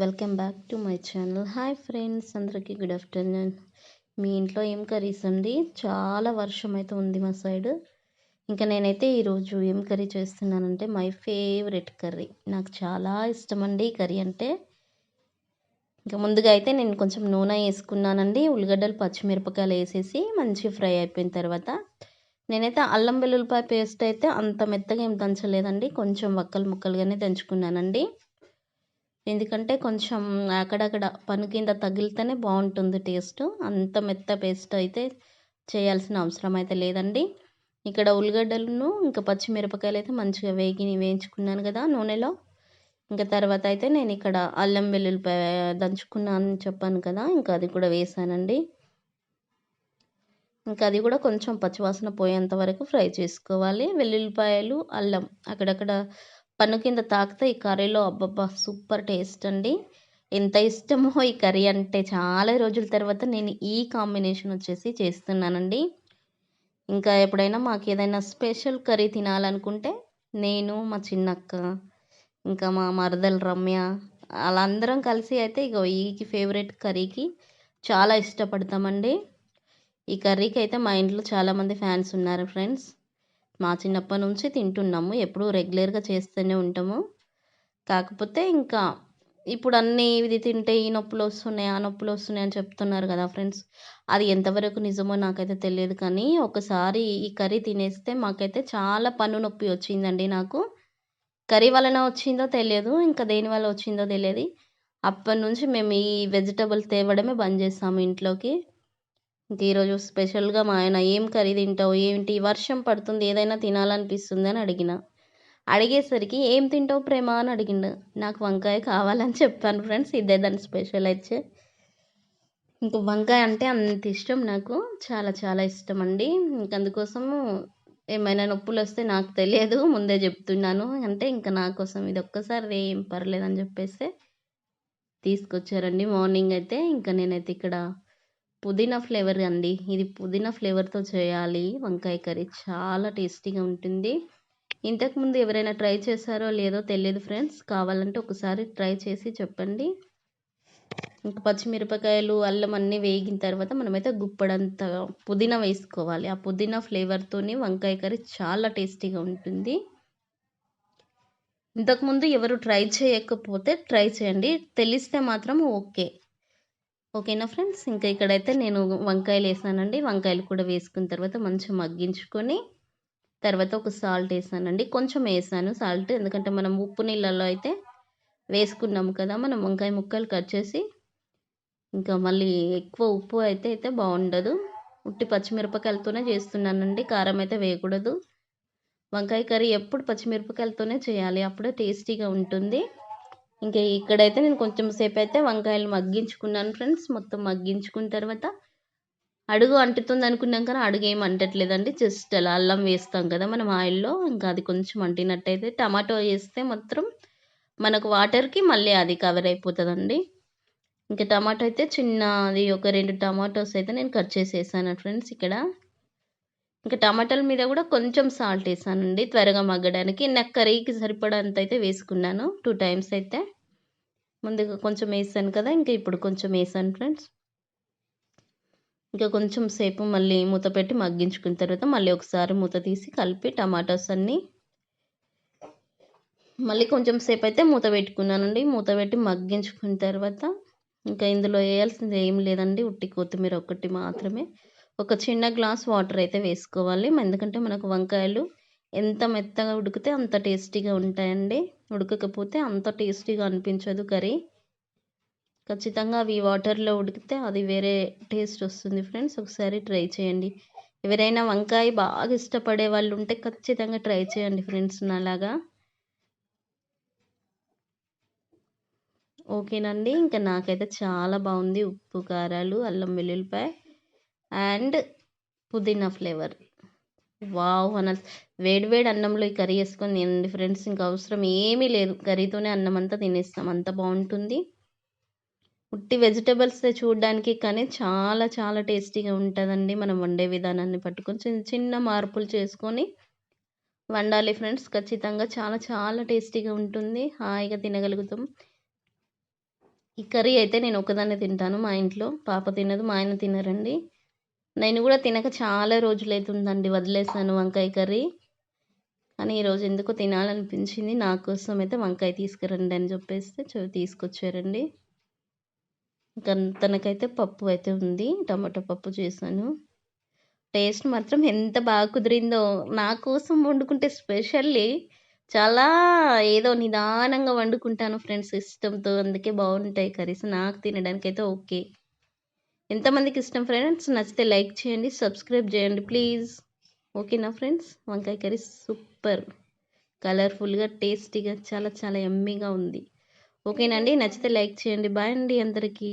Welcome back to my channel. Hi friends అందరికీ good afternoon. మీ ఇంట్లో ఏం కర్రీస్ అండి? చాలా వర్షం అయితే ఉంది మా సైడ్. ఇంకా నేనైతే ఈరోజు ఏం కర్రీ చేస్తున్నానంటే మై ఫేవరెట్ కర్రీ. నాకు చాలా ఇష్టం అండి కర్రీ అంటే. ఇంకా ముందుగా అయితే నేను కొంచెం నూనె వేసుకున్నానండి ఉల్లిగడ్డలు పచ్చిమిరపకాయలు వేసేసి మంచి ఫ్రై అయిపోయిన తర్వాత. నేనైతే అల్లం వెల్లుల్లిపాయ పేస్ట్ అయితే అంత మెత్తగా ఏం దంచలేదండి కొంచెం వక్కలు ముక్కలుగానే దంచుకున్నానండి. ఎందుకంటే కొంచెం అక్కడక్కడ పని కింద తగిలితేనే బాగుంటుంది టేస్ట్. అంత మెత్త పేస్ట్ అయితే చేయాల్సిన అవసరం అయితే లేదండి. ఇక్కడ ఉల్లిగడ్డలను ఇంకా పచ్చిమిరపకాయలు అయితే మంచిగా వేగి వేయించుకున్నాను కదా నూనెలో. ఇంకా తర్వాత అయితే నేను ఇక్కడ అల్లం వెల్లుల్లిపాయ దంచుకున్నాను చెప్పాను కదా ఇంకా అది కూడా వేసానండి. ఇంకా అది కూడా కొంచెం పచ్చివాసన పోయేంత వరకు ఫ్రై చేసుకోవాలి. వెల్లుల్లిపాయలు అల్లం అక్కడక్కడ పన్ను కింద తాకితే ఈ కర్రీలో అబ్బబ్బా సూపర్ టేస్ట్ అండి. ఎంత ఇష్టమో ఈ కర్రీ అంటే చాలా రోజుల తర్వాత నేను ఈ కాంబినేషన్ వచ్చేసి చేస్తున్నానండి. ఇంకా ఎప్పుడైనా మాకు ఏదైనా స్పెషల్ కర్రీ తినాలనుకుంటే నేను మా చిన్నక్క ఇంకా మా మరదలు రమ్య వాళ్ళందరం కలిసి అయితే ఇక ఈ ఫేవరెట్ కర్రీకి చాలా ఇష్టపడతామండి. ఈ కర్రీకి అయితే మా ఇంట్లో చాలామంది ఫ్యాన్స్ ఉన్నారు ఫ్రెండ్స్. మా చిన్నప్పటి నుంచి తింటున్నాము. ఎప్పుడూ రెగ్యులర్గా చేస్తూనే ఉంటాము. కాకపోతే ఇంకా ఇప్పుడు అన్నీ ఇది తింటే ఈ నొప్పులు వస్తున్నాయి ఆ నొప్పులు వస్తున్నాయి అని చెప్తున్నారు కదా ఫ్రెండ్స్. అది ఎంతవరకు నిజమో నాకైతే తెలియదు కానీ ఒకసారి ఈ కర్రీ తినేస్తే మాకైతే చాలా పన్ను నొప్పి వచ్చిందండి నాకు. కర్రీ వలన వచ్చిందో తెలియదు ఇంకా దేని వల్ల వచ్చిందో తెలియదు. అప్పటి నుంచి మేము ఈ వెజిటబుల్ తేవడమే బంద్ చేస్తాము ఇంట్లోకి. ఇంక ఈరోజు స్పెషల్గా మా ఆయన ఏం కర్రీ తింటావు? ఏంటి? వర్షం పడుతుంది ఏదైనా తినాలనిపిస్తుంది అని అడిగిన. అడిగేసరికి ఏం తింటావు ప్రేమ? అని అడిగిండు. నాకు వంకాయ కావాలని చెప్పాను ఫ్రెండ్స్ ఇదే దాని స్పెషల్ అయితే. ఇంక వంకాయ అంటే అంత ఇష్టం నాకు చాలా చాలా ఇష్టం అండి. ఇంక అందుకోసము ఏమైనా నొప్పులు వస్తే నాకు తెలియదు ముందే చెప్తున్నాను. అంటే ఇంకా నా కోసం ఇది ఒక్కసారి ఏం పర్లేదని చెప్పేస్తే తీసుకొచ్చారండి. మార్నింగ్ అయితే ఇంకా నేనైతే ఇక్కడ పుదీనా ఫ్లేవర్ అండి. ఇది పుదీనా ఫ్లేవర్తో చేయాలి. వంకాయ కర్రీ చాలా టేస్టీగా ఉంటుంది. ఇంతకుముందు ఎవరైనా ట్రై చేశారో లేదో తెలియదు ఫ్రెండ్స్. కావాలంటే ఒకసారి ట్రై చేసి చెప్పండి. ఇంకా పచ్చిమిరపకాయలు అల్లం అన్నీ వేగిన తర్వాత మనమైతే గుప్పడంత పుదీనా వేసుకోవాలి. ఆ పుదీనా ఫ్లేవర్తోని వంకాయ కర్రీ చాలా టేస్టీగా ఉంటుంది. ఇంతకుముందు ఎవరు ట్రై చేయకపోతే ట్రై చేయండి. తెలిస్తే మాత్రం ఓకే. ఓకేనా ఫ్రెండ్స్? ఇంకా ఇక్కడైతే నేను వంకాయలు వేసానండి. వంకాయలు కూడా వేసుకున్న తర్వాత మంచిగా మగ్గించుకొని తర్వాత ఒక సాల్ట్ వేసానండి. కొంచెం వేసాను సాల్ట్ ఎందుకంటే మనం ఉప్పు నీళ్ళల్లో అయితే వేసుకున్నాము కదా మనం వంకాయ ముక్కలు కట్ చేసి ఇంకా మళ్ళీ ఎక్కువ ఉప్పు అయితే అయితే బాగుండదు. ఉట్టి పచ్చిమిరపకాయలతోనే చేస్తున్నానండి. కారం అయితే వేయకూడదు. వంకాయ కర్రీ ఎప్పుడు పచ్చిమిరపకాయలతోనే చేయాలి. అప్పుడే టేస్టీగా ఉంటుంది. ఇంకా ఇక్కడైతే నేను కొంచెం సేపు అయితే వంకాయలు మగ్గించుకున్నాను ఫ్రెండ్స్. మొత్తం మగ్గించుకున్న తర్వాత అడుగు అంటుతుంది అనుకున్నాం కానీ అడుగు ఏం అంటట్లేదండి. జస్ట్ అలా అల్లం వేస్తాం కదా మనం ఆయిల్లో. ఇంకా అది కొంచెం అంటినట్టయితే టమాటో వేస్తే మాత్రం మనకు వాటర్కి మళ్ళీ అది కవర్ అయిపోతుందండి. ఇంకా టమాటో అయితే చిన్న అది ఒక రెండు టమాటోస్ అయితే నేను కట్ చేసేసాను ఫ్రెండ్స్ ఇక్కడ. ఇంకా టమాటాల మీద కూడా కొంచెం సాల్ట్ వేసానండి. త్వరగా మగ్గడానికి నాకు కర్రీకి సరిపడంత అయితే వేసుకున్నాను. టూ టైమ్స్ అయితే. ముందుగా కొంచెం వేసాను కదా ఇంకా ఇప్పుడు కొంచెం వేసాను ఫ్రెండ్స్ ఇంకా కొంచెం సేపు మళ్ళీ మూత పెట్టి మగ్గించుకున్న తర్వాత మళ్ళీ ఒకసారి మూత తీసి కలిపి టమాటోస్ అన్నీ. మళ్ళీ కొంచెం సేపు అయితే మూత పెట్టుకున్నానండి. మూత పెట్టి మగ్గించుకున్న తర్వాత ఇంకా ఇందులో వేయాల్సింది ఏం లేదండి. ఉట్టి కొత్తిమీర ఒకటి మాత్రమే. ఒక చిన్న గ్లాస్ వాటర్ అయితే వేసుకోవాలి. ఎందుకంటే మనకు వంకాయలు ఎంత మెత్తగా ఉడికితే అంత టేస్టీగా ఉంటాయండి. ఉడకకపోతే అంత టేస్టీగా అనిపించదు కర్రీ. ఖచ్చితంగా అవి వాటర్లో ఉడికితే అది వేరే టేస్ట్ వస్తుంది ఫ్రెండ్స్. ఒకసారి ట్రై చేయండి. ఎవరైనా వంకాయ బాగా ఇష్టపడే వాళ్ళు ఉంటే ఖచ్చితంగా ట్రై చేయండి ఫ్రెండ్స్ నాలాగా. ఓకేనండి. ఇంకా నాకైతే చాలా బాగుంది ఉప్పు కారాలు అల్లం వెల్లుల్లిపాయ. అండ్ పుదీనా ఫ్లేవర్. వావ్ అనల్ వేడి వేడి అన్నంలో ఈ కర్రీ వేసుకొని తినండి ఫ్రెండ్స్ ఇంకా అవసరం ఏమీ లేదు. కర్రీతోనే అన్నం అంతా తినేస్తాం. అంత బాగుంటుంది. ఉట్టి వెజిటబుల్స్ చూడడానికి కానీ చాలా చాలా టేస్టీగా ఉంటుందండి మనం వండే విధానాన్ని పట్టుకొని. చిన్న చిన్న మార్పులు చేసుకొని వండాలి ఫ్రెండ్స్. ఖచ్చితంగా చాలా చాలా టేస్టీగా ఉంటుంది. హాయిగా తినగలుగుతాం. ఈ కర్రీ అయితే నేను ఒకదాన్నే తింటాను మా ఇంట్లో. పాప తినదు మా ఆయన తినరండి. నేను కూడా తినక చాలా రోజులైతుందండి వదిలేసాను వంకాయ కర్రీ. కానీ ఈరోజు ఎందుకో తినాలనిపించింది. నా కోసం అయితే వంకాయ తీసుకురండి అని చెప్పేస్తే చూ- తీసుకొచ్చారండి. ఇంకా తనకైతే పప్పు అయితే ఉంది. టమాటో పప్పు చేశాను. టేస్ట్ మాత్రం ఎంత బాగా కుదిరిందో. నా కోసం వండుకుంటే స్పెషల్లీ చాలా ఏదో నిదానంగా వండుకుంటాను ఫ్రెండ్స్. ఇష్టంతో అందుకే బాగుంటాయి కర్రీస్. నాకు తినడానికి అయితే ఓకే. ఎంతమందికి ఇష్టం ఫ్రెండ్స్? నచ్చితే లైక్ చేయండి సబ్స్క్రైబ్ చేయండి ప్లీజ్. ఓకేనా ఫ్రెండ్స్? వంకాయ కర్రీ సూపర్. కలర్ఫుల్గా టేస్టీగా చాలా చాలా ఎమ్మీగా ఉంది. ఓకేనండి నచ్చితే లైక్ చేయండి. బాయ్ అండి అందరికీ.